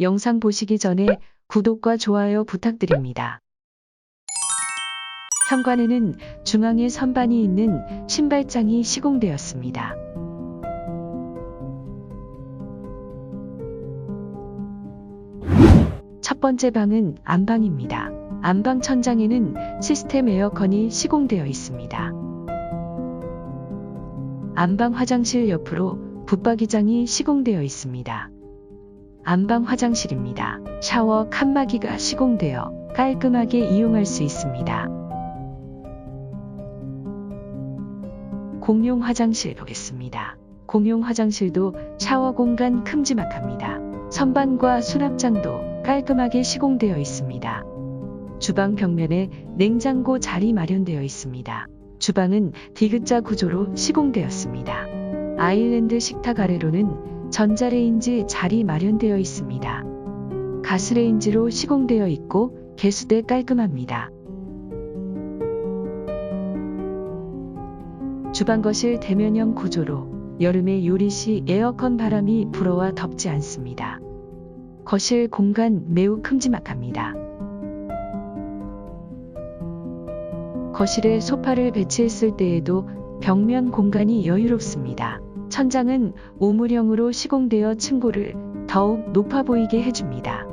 영상 보시기 전에 구독과 좋아요 부탁드립니다. 현관에는 중앙에 선반이 있는 신발장이 시공되었습니다. 첫 번째 방은 안방입니다. 안방 천장에는 시스템 에어컨이 시공되어 있습니다. 안방 화장실 옆으로 붙박이장이 시공되어 있습니다. 안방 화장실입니다. 샤워 칸막이가 시공되어 깔끔하게 이용할 수 있습니다. 공용 화장실 보겠습니다. 공용 화장실도 샤워 공간 큼지막합니다. 선반과 수납장도 깔끔하게 시공되어 있습니다. 주방 벽면에 냉장고 자리 마련되어 있습니다. 주방은 디귿자 구조로 시공되었습니다. 아일랜드 식탁 아래로는 전자레인지 자리 마련되어 있습니다. 가스레인지로 시공되어 있고 개수대 깔끔합니다. 주방 거실 대면형 구조로 여름에 요리 시 에어컨 바람이 불어와 덥지 않습니다. 거실 공간 매우 큼지막합니다. 거실에 소파를 배치했을 때에도 벽면 공간이 여유롭습니다. 천장은 오물형으로 시공되어 층고를 더욱 높아 보이게 해줍니다.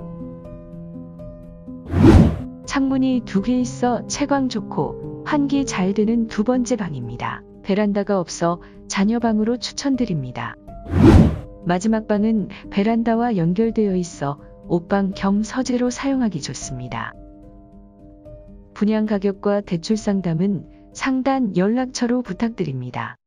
창문이 두 개 있어 채광 좋고 환기 잘 되는 두 번째 방입니다. 베란다가 없어 자녀 방으로 추천드립니다. 마지막 방은 베란다와 연결되어 있어 옷방 겸 서재로 사용하기 좋습니다. 분양 가격과 대출 상담은 상단 연락처로 부탁드립니다.